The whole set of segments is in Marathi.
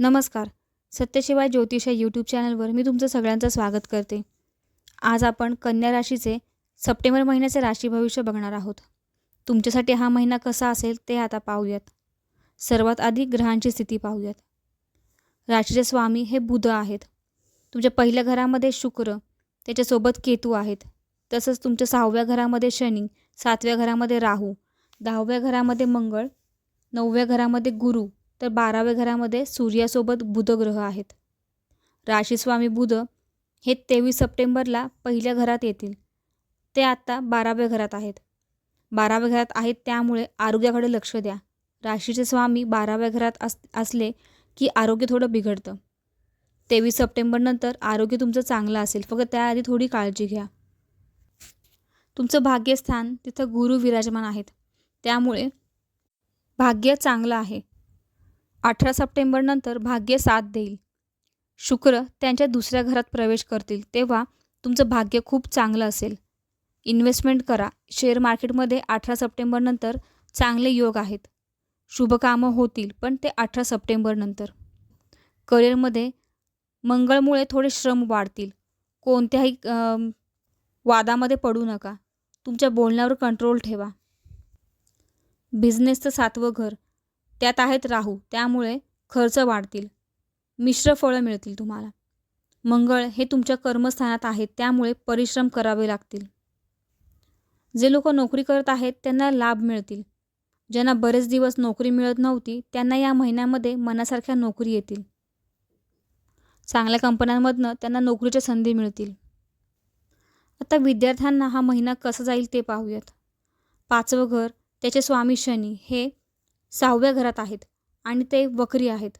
नमस्कार. सत्यशिवाय ज्योतिष या यूट्यूब चॅनलवर मी तुमचं सगळ्यांचं स्वागत करते. आज आपण कन्या राशीचे सप्टेंबर महिन्याचे राशी भविष्य बघणार आहोत. तुमच्यासाठी हा महिना कसा असेल ते आता पाहूयात. सर्वात आधी ग्रहांची स्थिती पाहूयात. राशीचे स्वामी हे बुध आहेत. तुमच्या पहिल्या घरामध्ये शुक्र त्याच्यासोबत केतू आहेत. तसंच तुमच्या सहाव्या घरामध्ये शनी सातव्या घरामध्ये राहू दहाव्या घरामध्ये मंगळ नवव्या घरामध्ये गुरु तर बाराव्या घरामध्ये सूर्यासोबत बुधग्रह आहेत. राशीस्वामी बुध हे तेवीस सप्टेंबरला पहिल्या घरात येतील. ते आत्ता बाराव्या घरात आहेत. बाराव्या घरात आहेत त्यामुळे आरोग्याकडे लक्ष द्या. राशीचे स्वामी बाराव्या घरात अस असले की आरोग्य थोडं बिघडतं. तेवीस सप्टेंबरनंतर आरोग्य तुमचं चांगलं असेल. फक्त त्याआधी थोडी काळजी घ्या. तुमचं भाग्यस्थान तिथं गुरु विराजमान आहेत. त्यामुळे भाग्य चांगलं आहे. अठरा सप्टेंबरनंतर भाग्य साथ देईल. शुक्र त्यांच्या दुसऱ्या घरात प्रवेश करतील तेव्हा तुमचं भाग्य खूप चांगलं असेल. इन्व्हेस्टमेंट करा. शेअर मार्केटमध्ये अठरा सप्टेंबरनंतर चांगले योग आहेत. शुभकामं होतील पण ते अठरा सप्टेंबरनंतर करिअरमध्ये मंगळमुळे थोडे श्रम वाढतील. कोणत्याही वादामध्ये पडू नका. तुमच्या बोलण्यावर कंट्रोल ठेवा. बिझनेसचं सातवं घर. त्यात आहेत राहू त्यामुळे खर्च वाढतील. मिश्र फळं मिळतील तुम्हाला. मंगळ हे तुमच्या कर्मस्थानात आहेत त्यामुळे परिश्रम करावे लागतील. जे लोक नोकरी करत आहेत त्यांना लाभ मिळतील. ज्यांना बरेच दिवस नोकरी मिळत नव्हती त्यांना या महिन्यामध्ये मनासारख्या नोकरी येतील. चांगल्या कंपन्यांमधनं त्यांना नोकरीच्या संधी मिळतील. आता विद्यार्थ्यांना हा महिना कसा जाईल ते पाहूयात. पाचवं घर त्याचे स्वामी शनी हे सहाव्या घरात आहेत आणि ते वक्री आहेत.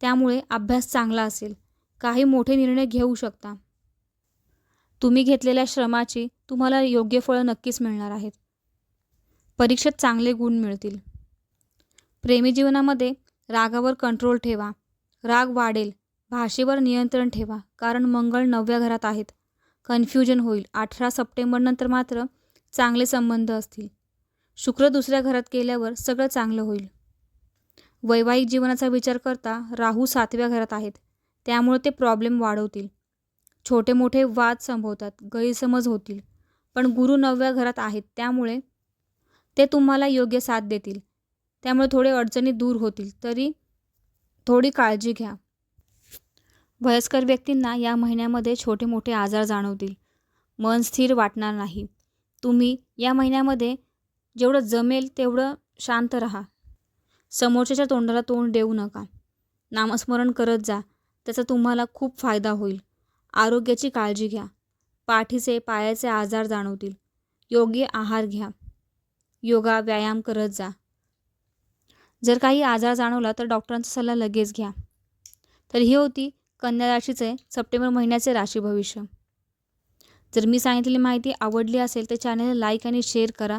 त्यामुळे अभ्यास चांगला असेल. काही मोठे निर्णय घेऊ शकता. तुम्ही घेतलेल्या श्रमाची तुम्हाला योग्य फळं नक्कीच मिळणार आहेत. परीक्षेत चांगले गुण मिळतील. प्रेमी जीवनामध्ये रागावर कंट्रोल ठेवा. राग वाढेल. भाषेवर नियंत्रण ठेवा. कारण मंगळ नवव्या घरात आहेत. कन्फ्युजन होईल. अठरा सप्टेंबरनंतर मात्र चांगले संबंध असतील. शुक्र दुसऱ्या घरात गेल्यावर सगळं चांगलं होईल. वैवाहिक जीवनाचा विचार करता राहू सातव्या घरात आहेत. त्यामुळे ते प्रॉब्लेम वाढवतील. छोटे मोठे वाद संभवतात गैरसमज होतील. पण गुरु नवव्या घरात आहेत त्यामुळे ते तुम्हाला योग्य साथ देतील. त्यामुळे थोडे अडचणी दूर होतील. तरी थोडी काळजी घ्या. वयस्कर व्यक्तींना या महिन्यामध्ये छोटे मोठे आजार जाणवतील. मन स्थिर वाटणार नाही. तुम्ही या महिन्यामध्ये जेवढं जमेल तेवढं शांत राहा. समोरच्याच्या तोंडाला तोंड देऊ नका. नामस्मरण करत जा. त्याचा तुम्हाला खूप फायदा होईल. आरोग्याची काळजी घ्या. पाठीचे पायाचे आजार जाणवतील. योग्य आहार घ्या. योगा व्यायाम करत जा. जर काही आजार जाणवला तर डॉक्टरांचा सल्ला लगेच घ्या. तर ही होती कन्या राशीचे सप्टेंबर महिन्याचे राशी भविष्य. जर मी सांगितलेली माहिती आवडली असेल तर चॅनलला लाईक आणि शेअर करा.